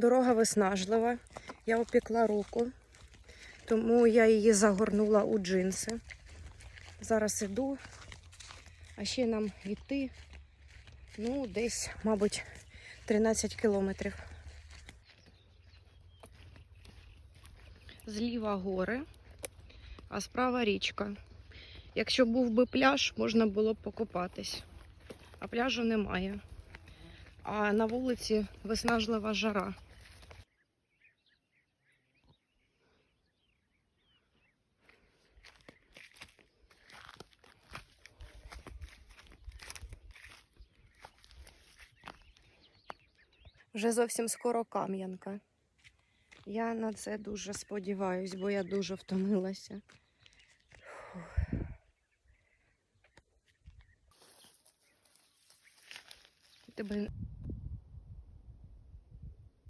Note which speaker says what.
Speaker 1: Дорога виснажлива. Я опікла руку, тому я її загорнула у джинси. Зараз іду, а ще нам йти, ну, десь, мабуть, 13 кілометрів. Зліва гори, а справа річка. Якщо був би пляж, можна було б покупатись. А пляжу немає. А на вулиці виснажлива жара. Вже зовсім скоро Кам'янка. Я на це дуже сподіваюсь, бо я дуже втомилася. Тебе